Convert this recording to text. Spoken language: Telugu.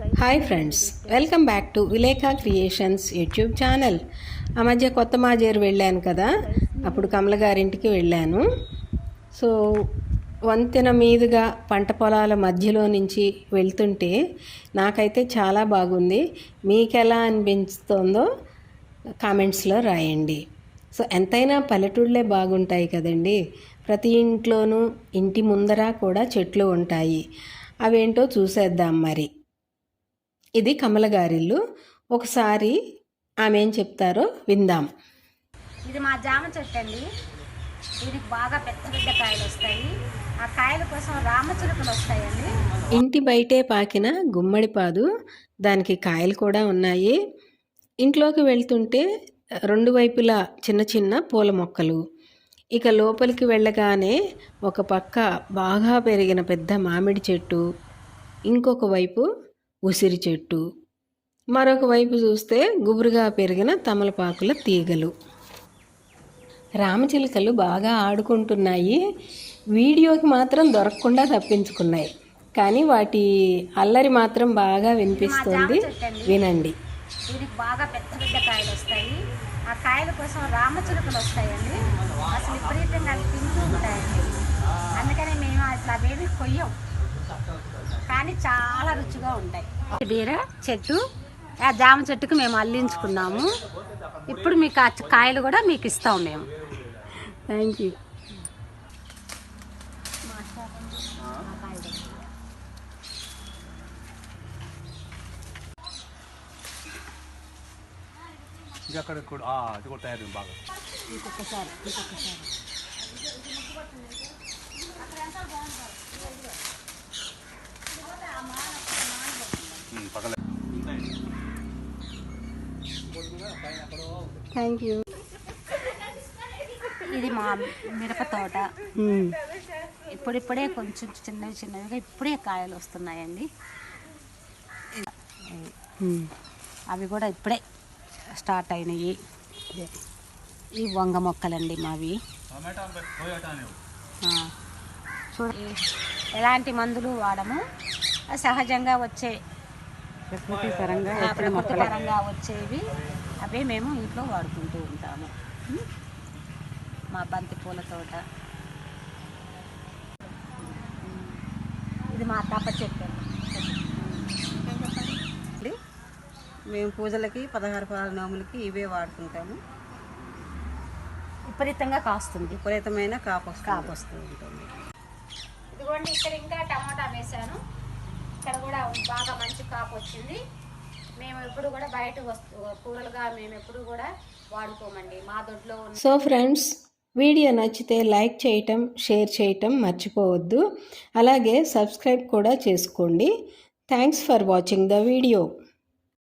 Hi friends welcome back to Vilekha creations YouTube channel ఆ మధ్య కొత్త మాజేరు వెళ్ళాను కదా? అప్పుడు కమల గారింటికి వెళ్ళాను. సో వంతెన మీదుగా పంట పొలాల మధ్యలో నుంచి వెళ్తుంటే నాకైతే చాలా బాగుంది. మీకు ఎలా అనిపిస్తుందో కామెంట్స్లో రాయండి. సో ఎంతైనా పల్లెటూళ్ళే బాగుంటాయి కదండి. ప్రతి ఇంట్లోనూ ఇంటి ముందర కూడా చెట్లు ఉంటాయి. అవేంటో చూసేద్దాం మరి. ఇది కమల గారిల్లు. ఒకసారి ఆమె ఏం చెప్తారో విందాం. ఇది మా జామ చెట్టు అండి. దీనికి బాగా పెద్ద పెద్ద కాయలు వస్తాయి. ఆ కాయల కోసం రామచిలుకలు వస్తాయండి. ఇంటి బయటే పాకిన గుమ్మడిపాదు దానికి కాయలు కూడా ఉన్నాయి. ఇంట్లోకి వెళ్తుంటే రెండు వైపులా చిన్న చిన్న పూల మొక్కలు. ఇక లోపలికి వెళ్ళగానే ఒక పక్క బాగా పెరిగిన పెద్ద మామిడి చెట్టు. ఇంకొక వైపు ఉసిరి చెట్టు. మరొక వైపు చూస్తే గుబురుగా పెరిగిన తమలపాకుల తీగలు. రామచిలుకలు బాగా ఆడుకుంటున్నాయి. వీడియోకి మాత్రం దొరకకుండా తప్పించుకున్నాయి. కానీ వాటి అల్లరి మాత్రం బాగా వినిపిస్తుంది. వినండి. దీనికి బాగా పెద్ద పెద్ద కాయలు వస్తాయి ఆ కాయల కోసం రామచిలుకలు వస్తాయండి. అసలు విపరీతంగా అవి తింటూ ఉంటాయండి. అందుకని మేము అసలు అవేమి కొయ్యం. కానీ చాలా రుచిగా ఉంటాయి. బీర చెట్టు ఆ జామ చెట్టుకు మేము అల్లించుకున్నాము. ఇప్పుడు మీకు ఆ కాయలు కూడా మీకు ఇస్తాం మేము. థ్యాంక్ యూ అక్కడ కూడా ఆ, అది కూడా తయారు బాగా. ఇంకొకసారి ఇంకొకసారి థ్యాంక్ యూ ఇది మా మిరప తోట. ఇప్పుడిప్పుడే కొంచెం చిన్నవి చిన్నవిగా ఇప్పుడే కాయలు వస్తున్నాయండి. అవి కూడా ఇప్పుడే స్టార్ట్ అయినాయి. ఈ వంగ మొక్కలండి మావి. ఎలాంటి మందులు వాడము? సహజంగా వచ్చే ప్రకృతి పరంగా ప్రకృతి పరంగా వచ్చేవి అవే మేము ఇంట్లో వాడుకుంటూ ఉంటాము? మా బంతి పూల తోట. ఇది మా తప్ప చెట్టు మేము పూజలకి పదహారు పాల నోములకి ఇవే వాడుకుంటాము విపరీతంగా కాస్తుంది. విపరీతమైన కాపు. కాపు వస్తూ ఉంటుంది. ఇదిగోండి ఇక్కడ ఇంకా టమాటా వేసాను ఇక్కడ కూడా బాగా మంచి కాపు వచ్చింది. మేము ఎప్పుడు కూడా బయట వస్తు కూరలుగా మేము ఎప్పుడు కూడా వాడుకోమండి. మా దొడ్లో సో ఫ్రెండ్స్ వీడియో నచ్చితే లైక్ చేయటం షేర్ చేయటం మర్చిపోవద్దు. అలాగే సబ్స్క్రైబ్ కూడా చేసుకోండి. Thanks for watching the video